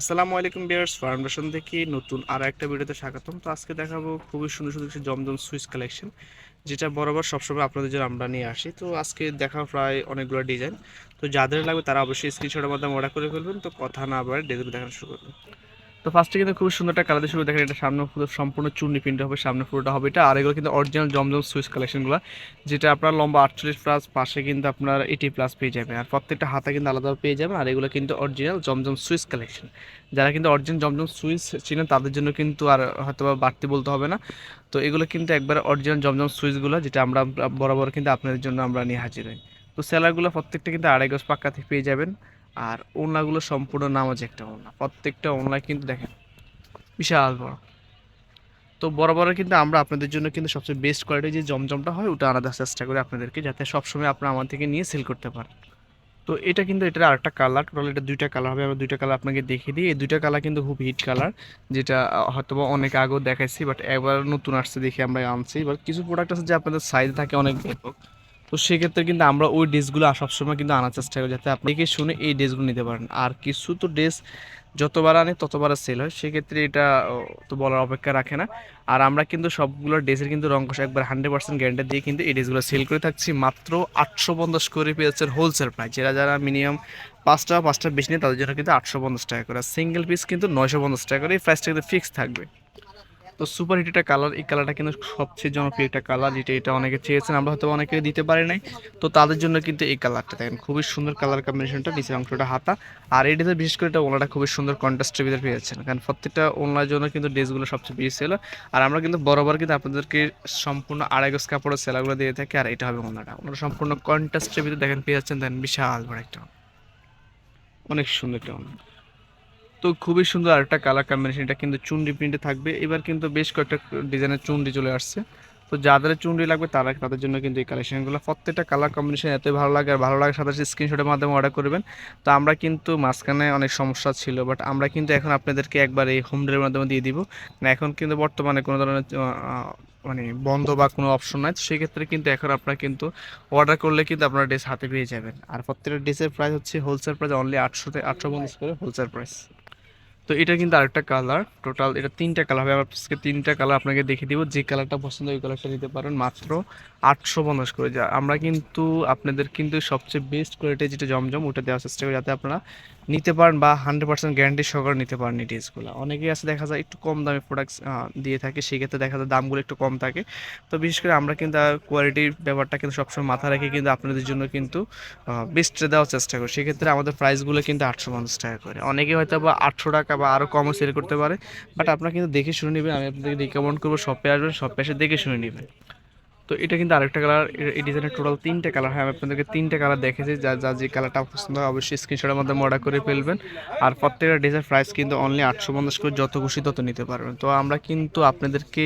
আসসালামু আলাইকুম বিয়ার্স ফার্মেশন থেকে নতুন আর একটা ভিডিওতে স্বাগতম। তো আজকে দেখাবো খুবই সুন্দর সুন্দর কিছু জমজম সুইচ কালেকশন, যেটা বরাবর সবসময় আপনাদের জন্য আমরা নিয়ে আসি। তো আজকে দেখা প্রায় অনেকগুলো ডিজাইন, তো যাদের লাগবে তারা অবশ্যই স্ক্রিনশটের মাধ্যমে অর্ডার করে ফেলবেন। তো কথা না আবার ডেলিভারি দেখানো শুরু করবেন। তো ফার্স্টে কিন্তু খুব সুন্দর একটা কালার দিয়ে শুরু দেখেন, এটা সামনে পুরো সম্পূর্ণ চুন্নি প্রিন্ট হবে, সামনে পুরোটা হবে এটা। আর এগুলো কিন্তু অরিজিনাল জমজম সুইচ কালেকশনগুলো যেটা আপনার লম্বা আটচল্লিশ প্লাস পাশে কিন্তু আপনার এইটি প্লাস পেয়ে যাবেন। আর প্রত্যেকটা হাতে কিন্তু আলাদা পেয়ে যাবেন, আর এগুলো কিন্তু অরিজিনাল জমজম সুইচ কালেকশন যারা কিন্তু অরিজিনাল জমজম সুইচ ছিলেন তাদের জন্য কিন্তু আর হয়তো বাড়তি বলতে হবে না। তো এগুলো কিন্তু একবার অরিজিনাল জমজম সুইচগুলো যেটা আমরা বরাবর কিন্তু আপনাদের জন্য আমরা নিয়ে হাজির হই। তো সেলারগুলো প্রত্যেকটা কিন্তু আড়াই গজ পাক্কা থেকে পেয়ে যাবেন। আর ওনাগুলো সম্পূর্ণ নামাজ একটা ওনা প্রত্যেকটা ওনলা কিন্তু দেখেন, বিশাল বড়। তো বড় বড় কিন্তু আমরা আপনাদের জন্য কিন্তু সবচেয়ে বেস্ট কোয়ালিটির যে জমজমটা হয়, ওটা আনার চেষ্টা করি আপনাদেরকে যাতে সবসময় আপনারা আমার থেকে নিয়ে সেল করতে পারেন। তো এটা কিন্তু এটার আরেকটা কালার টোটাল এটা দুইটা কালার হবে। আমরা দুইটা কালার আপনাকে দেখিয়ে দিই। এই দুইটা কালার কিন্তু খুব হিট কালার যেটা হয়তো অনেক আগেও দেখাইছি বাট এবার নতুন আসছে দেখে আমরা আনছি। এবার কিছু প্রোডাক্ট আছে যে আপনাদের সাইজ থাকে অনেক ব্যাপক। তো সেক্ষেত্রে কিন্তু আমরা ওই ড্রেসগুলো সবসময় কিন্তু আনার চেষ্টা করি যাতে আপনি শুনে এই ড্রেসগুলো নিতে পারেন। আর কিছু তো ড্রেস যতবার আনে ততবার সেল হয়। সেক্ষেত্রে এটা তো বলার অপেক্ষা রাখে না। আর আমরা কিন্তু সবগুলো ড্রেসের কিন্তু রং কষা একবার হান্ড্রেড পার্সেন্ট গ্যারান্টি দিয়ে কিন্তু এই ড্রেসগুলো সেল করে থাকছি। মাত্র আটশো পঞ্চাশ করে পেয়েছেন হোলসেল প্রাইস যারা যারা মিনিমাম পাঁচটা পাঁচটা বেশি নেই তাদের জন্য কিন্তু আটশো পঞ্চাশ টাকা করে। সিঙ্গেল পিস কিন্তু নয়শো পঞ্চাশ টাকা করে। এই প্রাইসটা কিন্তু ফিক্স থাকবে। তো সুপার হিট একটা কালার এই কালারটা কিন্তু সবচেয়ে জনপ্রিয় একটা কালার যেটা এটা অনেকে চেয়েছেন, আমরা হয়তো অনেকে দিতে পারি নাই। তো তাদের জন্য কিন্তু এই কালারটা দেখেন, খুবই সুন্দর কালার কম্বিনেশনটা নিচের অংশটা হাতা। আর এটাতে বিশেষ করে এটা ওনাটা খুবই সুন্দর কন্ট্রাস্টের ভিতরে পেয়েছেন। কারণ প্রত্যেকটা ওনার জন্য কিন্তু ড্রেসগুলো সবচেয়ে বেশি সেল আর আমরা কিন্তু বরাবর কিন্তু আপনাদেরকে সম্পূর্ণ আড়াই কাপড়ের সেলাগুলো দিয়ে থাকি, আর এটা হবে ওনাটা ওনারা সম্পূর্ণ কন্ট্রাস্টের ভিতরে দেখেন পেয়ে যাচ্ছেন দেখেন বিশাল বড় একটা অনেক সুন্দর একটা। তো খুবই সুন্দর আরেকটা কালার কম্বিনেশন এটা কিন্তু চুন্ডি প্রিন্টে থাকবে। এবার কিন্তু বেশ কয়েকটা ডিজাইনের চুন্ডি চলে আসছে। তো যাদের চুন্ডি লাগবে তারা তাদের জন্য কিন্তু এই কালেকশনগুলো প্রত্যেকটা কালার কম্বিনেশন এতই ভালো লাগে, আর ভালো লাগে সাথে স্ক্রিনশটের মাধ্যমে অর্ডার করবেন। তো আমরা কিন্তু মাঝখানে অনেক সমস্যা ছিল বাট আমরা কিন্তু এখন আপনাদেরকে একবার এই হোম ডেলিভারির মাধ্যমে দিয়ে দিব। না এখন কিন্তু বর্তমানে কোনো ধরনের মানে বন্ধ বা কোনো অপশন নাই। সেক্ষেত্রে কিন্তু এখন আপনারা কিন্তু অর্ডার করলে কিন্তু আপনারা ড্রেস হাতে পেয়ে যাবেন। আর প্রত্যেকটা ড্রেসের প্রাইস হচ্ছে হোলসেল প্রাইস অনলি আটশো আটশো পঞ্চাশ করে হোলসেল প্রাইস তো এটা কিন্তু আরেকটা কালার টোটাল এটা তিনটা কালার হবে। আজকে তিনটা কালার আপনাকে দেখে দিব। যে কালারটা পছন্দ, ওই কালারটা নিতে পারেন মাত্র আটশো পঞ্চাশ করে। যা আমরা কিন্তু, আপনাদের কিন্তু সবচেয়ে বেস্ট কোয়ালিটি যেটা জমজম, ওটা দেওয়ার চেষ্টা করি যাতে আপনারা নিতে পারেন বা হান্ড্রেড পার্সেন্ট গ্যারান্টি সহকারে নিতে পারেন এই ড্রেসগুলো। অনেকেই আছে দেখা যায় একটু কম দামে প্রোডাক্টস দিয়ে থাকে, সেক্ষেত্রে দেখা যায় দামগুলো একটু কম থাকে। তো বিশেষ করে আমরা কিন্তু কোয়ালিটির ব্যাপারটা কিন্তু সবসময় মাথায় রেখে কিন্তু আপনাদের জন্য কিন্তু বেস্টে দেওয়ার চেষ্টা করি। সেক্ষেত্রে আমাদের প্রাইসগুলো কিন্তু আটশো পঞ্চাশ টাকা করে। অনেকে হয়তো বা আটশো টাকা বা আরও কমও সেল করতে পারে বাট আপনারা কিন্তু দেখে শুনে নেবেন। আমি আপনাদেরকে রিকমেন্ড করব শপে আসবেন শপে এসে দেখে শুনে নেবেন। তো এটা কিন্তু আরেকটা কালার এই ডিজাইনের টোটাল তিনটে কালার হয়, আমি আপনাদেরকে তিনটে কালার দেখেছি যা যা যে কালারটা পছন্দ হয় অবশ্যই স্ক্রিনশটের মাধ্যমে অর্ডার করে ফেলবেন। আর প্রত্যেকটা ডিজাইন প্রাইস কিন্তু অনলি আটশো পঞ্চাশ করে যত খুশি তত নিতে পারবেন। তো আমরা কিন্তু আপনাদেরকে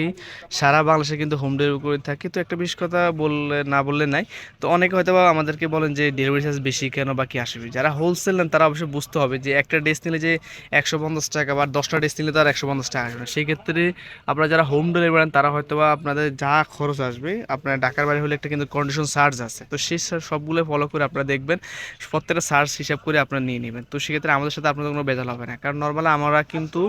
সারা বাংলাদেশে কিন্তু হোম ডেলিভারি করে থাকি। তো একটা বিশেষ কথা বললে, না বললে নাই, তো অনেকে হয়তো আমাদেরকে বলেন যে ডেলিভারি চার্জ বেশি কেন বা কি আসবে যারা হোলসেল নেন, তারা অবশ্যই বুঝতে হবে যে, একটা ড্রেস নিলে যে একশো পঞ্চাশ টাকা বা দশটা ড্রেস নিলে তো আর একশো পঞ্চাশ টাকা আসবে না। সেই ক্ষেত্রে আপনারা যারা হোম ডেলিভারি নেন তারা হয়তো বা আপনাদের যা খরচ আসবে আপনার ঢাকার বাইরে হলে একটা কিন্তু কন্ডিশন চার্জ আছে। তো সেই সব- সবগুলো ফলো করে আপনারা দেখবেন, প্রত্যেকটা চার্জ হিসাব করে আপনারা নিয়ে নেবেন। তো সেক্ষেত্রে আমাদের সাথে আপনাদের কোনো বেজাল হবে না। কারণ নর্মালি আমরা কিন্তু,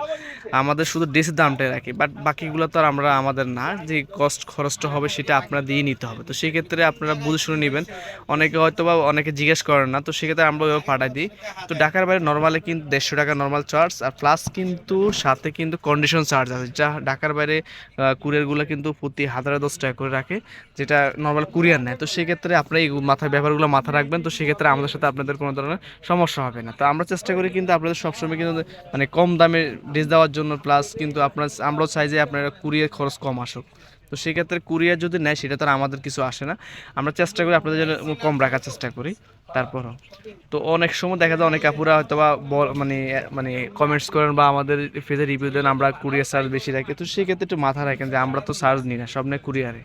আমাদের শুধু ড্রেসের দামটাই রাখি বাট বাকিগুলো তো আর আমরা আমাদের না, যে কস্ট খরচটা হবে সেটা আপনারা দিয়ে নিতে হবে। তো সেক্ষেত্রে আপনারা বুঝে শুনে নেবেন। অনেকে হয়তো বা অনেকে জিজ্ঞেস করেন না, তো সেক্ষেত্রে আমরা ওইভাবে পাঠাই দিই। তো ঢাকার বাইরে নর্মালি কিন্তু দেড়শো টাকা নর্মাল চার্জ আর প্লাস কিন্তু সাথে কিন্তু কন্ডিশন চার্জ আছে। যা ঢাকার বাইরে কুরিয়ারগুলো কিন্তু প্রতি হাজারে দশ টাকা করে রাখে। যেটা নর্মাল কুরিয়ার নেয়। তো সেক্ষেত্রে আপনারা এই মাথায় ব্যাপারগুলো মাথা রাখবেন। তো সেক্ষেত্রে আমাদের সাথে আপনাদের কোনো ধরনের সমস্যা হবে না। তো আমরা চেষ্টা করি কিন্তু আপনাদের সবসময় কিন্তু মানে কম দামে ড্রেস দেওয়ার জন্য। প্লাস কিন্তু আপনার, আমরাও চাই যে আপনারা কুরিয়ার খরচ কম আসুক। তো সেক্ষেত্রে কুরিয়ার যদি নেয়, সেটা তো আমাদের কিছু আসে না। আমরা চেষ্টা করি আপনাদের জন্য কম রাখার চেষ্টা করি। তারপরও। তো অনেক সময় দেখা যায় অনেক আপুরা হয়তো বা মানে মানে কমেন্টস করেন বা আমাদের ফেজে রিভিউ দেন, আমরা কুরিয়ার চার্জ বেশি রাখি। তো সেক্ষেত্রে একটু মাথা রাখেন যে আমরা তো চার্জ নিই না, সব নেই কুরিয়ারে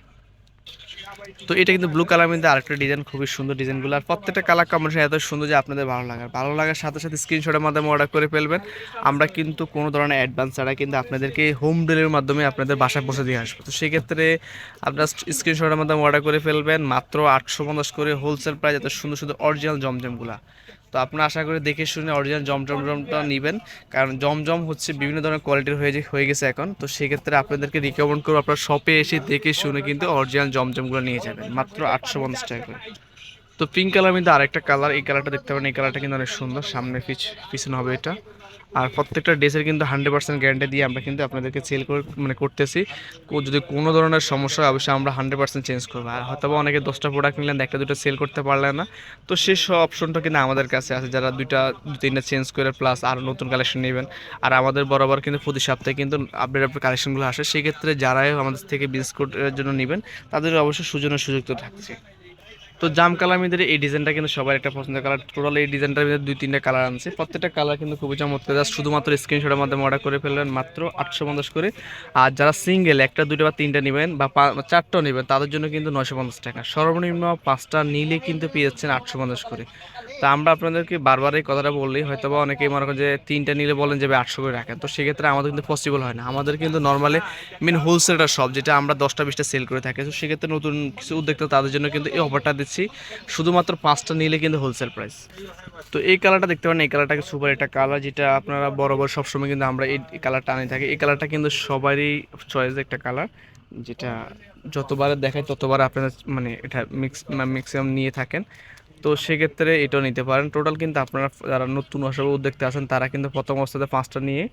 তো এটা কিন্তু ব্লু কালার মধ্যে আরেকটা ডিজাইন খুবই সুন্দর ডিজাইনগুলো আর প্রত্যেকটা কালার কম্বিনেশন এত সুন্দর যে আপনাদের ভালো লাগার ভালো লাগার সাথে সাথে স্ক্রিনশটের মাধ্যমে অর্ডার করে ফেলবেন। আমরা কিন্তু কোনো ধরনের অ্যাডভান্স ছাড়া কিন্তু আপনাদেরকে হোম ডেলিভারির মাধ্যমে আপনাদের বাসায় পৌঁছে দিয়ে আসব। তো সেক্ষেত্রে আপনার স্ক্রিনশটের মাধ্যমে অর্ডার করে ফেলবেন। মাত্র আটশো পঞ্চাশ করে হোলসেল প্রাইস এত সুন্দর সুন্দর অরিজিনাল জমজমগুলা তো আপনারা আশা করি দেখে শুনে অরিজিনাল জমজম জমটা নেবেন। কারণ জমজম হচ্ছে বিভিন্ন ধরনের কোয়ালিটির হয়ে হয়ে গেছে এখন। তো সেক্ষেত্রে আপনাদেরকে রিকমেন্ড করব আপনার শপে এসে দেখে শুনে কিন্তু অরিজিনাল জমজমগুলো নিয়ে যাবেন। মাত্র আটশো পঞ্চাশ টাকা করে। তো পিঙ্ক কালার মধ্যে আরেকটা কালার এই কালারটা দেখতে পারেন এই কালারটা কিন্তু অনেক সুন্দর, সামনে পিছ, পিছনে হবে এটা। আর প্রত্যেকটা ড্রেসের কিন্তু হান্ড্রেড পার্সেন্ট গ্যারান্টি দিয়ে আমরা কিন্তু আপনাদেরকে সেল করে মানে করতেছি। যদি কোনো ধরনের সমস্যা হয়, অবশ্যই আমরা হান্ড্রেড পার্সেন্ট চেঞ্জ করব। আর হয়তো অনেকে দশটা প্রোডাক্ট নিলেন, একটা দুটো সেল করতে পারলেন না। তো সেই সব অপশনটা কিন্তু আমাদের কাছে আছে, যারা দুইটা, দু, তিনটা চেঞ্জ করে প্লাস আরও নতুন কালেকশন নেবেন। আর আমাদের বরাবর কিন্তু প্রতি সপ্তাহে কিন্তু আপডেট আপডেট কালেকশনগুলো আসে। সেক্ষেত্রে যারাই আমাদের থেকে বিস্কুটের জন্য নেবেন, তাদের অবশ্যই সুজনের সুযোগ তো থাকছে তো জাম কালার মধ্যে এই ডিজাইনটা কিন্তু সবার একটা পছন্দের কালার। টোটাল এই ডিজাইনটার মধ্যে দুই, তিনটা কালার আনছে। প্রত্যেকটা কালার কিন্তু খুবই চমৎকার। শুধুমাত্র স্ক্রিনশটের মাধ্যমে অর্ডার করে ফেলবেন মাত্র আটশো পঞ্চাশ করে। আর যারা সিঙ্গেল একটা দুটো বা তিনটা নেবেন বা চারটাও নেবেন, তাদের জন্য কিন্তু নশো পঞ্চাশ টাকা। সর্বনিম্ন পাঁচটা নিলে কিন্তু পেয়ে যাচ্ছেন আটশো পঞ্চাশ করে। তো আমরা আপনাদেরকে বারবার এই কথাটা বললেই হয়তো বা অনেকেই মনে করেন যে তিনটা নিলে বলেন যে আটশো করে রাখেন। তো সেক্ষেত্রে আমাদের কিন্তু পসিবল হয় না। আমাদের কিন্তু নর্মালি মেন হোলসেলটা সব, যেটা আমরা দশটা বিশটা সেল করে থাকি। তো সেক্ষেত্রে নতুন কিছু উদ্যোক্তা তাদের জন্য কিন্তু এই অফারটা দিচ্ছি। শুধুমাত্র পাঁচটা নিলে কিন্তু হোলসেল প্রাইস তো এই কালারটা দেখতে পারেন, এই কালারটাকে সুপার একটা কালার যেটা আপনারা বরাবর সবসময় কিন্তু আমরা এই কালারটা আনি থাকি। এই কালারটা কিন্তু সবারই চয়েস একটা কালার যেটা যতবার দেখায় ততবার আপনারা মানে এটা মিক্স ম্যাক্সিমাম নিয়ে থাকেন। তো সেক্ষেত্রে এটাও নিতে পারেন। টোটাল কিন্তু আপনারা যারা নতুন অসব উদ্যোক্তা আছেন তারা কিন্তু প্রথম অবস্থাতে পাঁচটা নিয়ে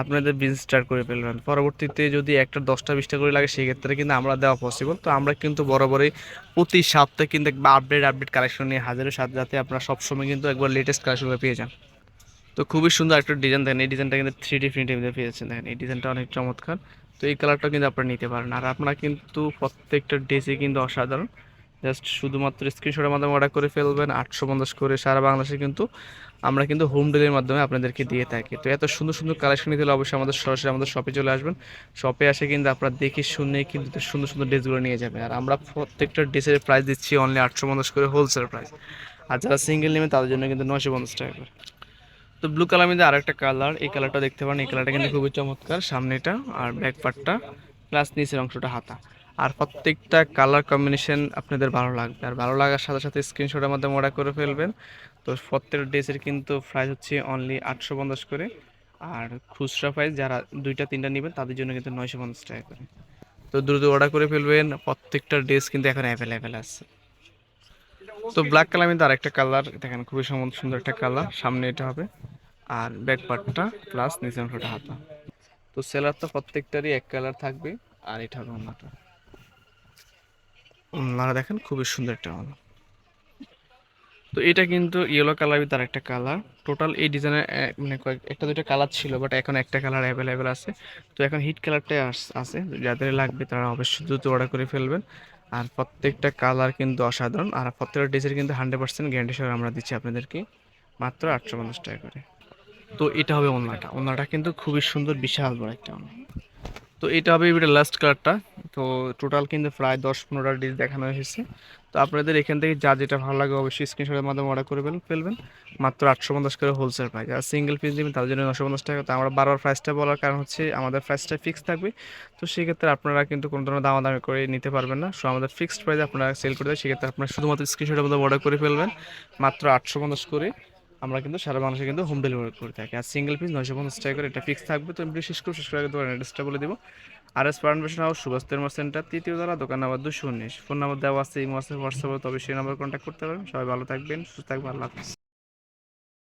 আপনাদের বিজনেস স্টার্ট করে ফেলবেন। পরবর্তীতে যদি একটা দশটা, বিশটা করে লাগে, সেক্ষেত্রে কিন্তু আমরা দেওয়া পসিবল তো আমরা কিন্তু বরাবরই প্রতি সপ্তাহে কিন্তু একবার আপডেট আপডেট কালেকশন নিয়ে হাজারের সাথে যাতে আপনারা সবসময় কিন্তু একবার লেটেস্ট কালেকশনগুলো পেয়ে যান। তো খুবই সুন্দর একটা ডিজাইন দেখেন। এই ডিজাইনটা কিন্তু থ্রি ডি প্রিন্টের মধ্যে পেয়েছেন দেখেন। এই ডিজাইনটা অনেক চমৎকার। তো এই কালারটা কিন্তু আপনারা নিতে পারেন। আর আপনারা কিন্তু প্রত্যেকটা ড্রেসে কিন্তু অসাধারণ। জাস্ট শুধুমাত্র স্ক্রিনশটের মাধ্যমে অর্ডার করে ফেলবেন, আটশো পঞ্চাশ করে সারা বাংলাদেশে কিন্তু আমরা কিন্তু হোম ডেলিভারির মাধ্যমে আপনাদেরকে দিয়ে থাকি। তো এত সুন্দর সুন্দর কালেকশন নিতে হলে অবশ্যই আমাদের সরাসরি আমাদের শপে চলে আসবেন। শপে আসে কিন্তু আপনারা দেখে শুনে কিন্তু সুন্দর সুন্দর ড্রেসগুলো নিয়ে যাবেন। আর আমরা প্রত্যেকটা ড্রেসের প্রাইস দিচ্ছি অনলি আটশো পঞ্চাশ করে হোলসেল প্রাইস আর যারা সিঙ্গেল নেবেন তাদের জন্য কিন্তু নশো পঞ্চাশ টাকা করে। তো ব্লু কালার মধ্যে আরেকটা কালার এই কালারটা দেখতে পারেন। এই কালারটা কিন্তু খুবই চমৎকার। সামনেটা আর ব্যাক পার্টটা প্লাস নিচের অংশটা হাতা। আর প্রত্যেকটা কালার কম্বিনেশন আপনাদের ভালো লাগবে। আর ভালো লাগার সাথে সাথে স্ক্রিনশটের মাধ্যমে অর্ডার করে ফেলবেন। তো প্রত্যেকটা ড্রেসের কিন্তু প্রাইস হচ্ছে অনলি আটশো পঞ্চাশ করে। আর খুচরা প্রাইস যারা দুইটা, তিনটা নেবেন, তাদের জন্য কিন্তু নয়শো পঞ্চাশ টাকা করে। তো দ্রুত অর্ডার করে ফেলবেন। প্রত্যেকটা ড্রেস কিন্তু এখন অ্যাভেলেবেল আছে। তো ব্ল্যাক কালার মধ্যে আরেকটা কালার দেখেন খুবই সুন্দর একটা কালার সামনে এটা হবে। আর ব্যাক পার্টটা প্লাস নিচে অংশটা হাতা। তো সেলার তো প্রত্যেকটারই এক কালার থাকবে। আর এটা হবে অন্যটা। ওনারা দেখেন খুবই সুন্দর একটা ওনা। তো এটা কিন্তু ইয়েলো কালার তার একটা কালার টোটাল এই ডিজাইনের মানে কয়েক, একটা দুটো কালার ছিল বাট এখন একটা কালার অ্যাভেলেবেল আছে। তো এখন হিট কালারটাই আছে, যাদের লাগবে তারা অবশ্যই দ্রুত অর্ডার করে ফেলবেন। আর প্রত্যেকটা কালার কিন্তু অসাধারণ, আর প্রত্যেকটা ডিজাইন কিন্তু হান্ড্রেড পার্সেন্ট গ্যারান্টি সহ আমরা দিচ্ছি আপনাদেরকে মাত্র আটশো পঞ্চাশ টাকা করে। তো এটা হবে ওনাটা। ওনাটা কিন্তু খুবই সুন্দর, বিশাল বড় একটা ওনা। তো এটা হবে এবারে লাস্ট কালারটা তো টোটাল কিন্তু প্রায় দশ পনেরোটা ডিস দেখানো হয়েছে। তো আপনাদের এখান থেকে যা যেটা ভালো লাগে অবশ্যই স্ক্রিনশটের মাধ্যমে অর্ডার করে ফেল- ফেলবেন। মাত্র আটশো পঞ্চাশ করে হোলসেল প্রাইস আর সিঙ্গেল পিস নেবেন তার জন্য নশো পঞ্চাশ টাকা। তো আমরা বারবার প্রাইসটা বলার কারণ হচ্ছে আমাদের প্রাইসটা ফিক্স থাকবে। তো সেক্ষেত্রে আপনারা কিন্তু কোনো ধরনের দামাদামি করে নিতে পারবেন না। সো আমাদের ফিক্সড প্রাইসে আপনারা সেল করে দেয় সেক্ষেত্রে আপনারা শুধুমাত্র স্ক্রিনশটের মধ্যে অর্ডার করে ফেলবেন। মাত্র আটশো পঞ্চাশ করে আমরা কিন্তু সারা বাংলাদেশে কিন্তু হোম ডেলিভারি করে থাকি। আর সিঙ্গেল পিস নয়শো পঞ্চাশ টাকা করে এটা ফিক্স থাকবে, তো বিশেষ করে শেষ করে দেবো অ্যাড্রেসটা বলে দেবো। আর S permission house Subhash centre তৃতীয় দ্বারা দোকান নাম্বার দুশো উনিশ। ফোন নাম্বার দেওয়া আছে, এই মাসে হোয়াটসঅ্যাপে তবে সেই নাম্বার কন্ট্যাক্ট করতে পারবেন সবাই ভালো থাকবেন, সুস্থ থাকবেন, আল্লাহ হাফিজ।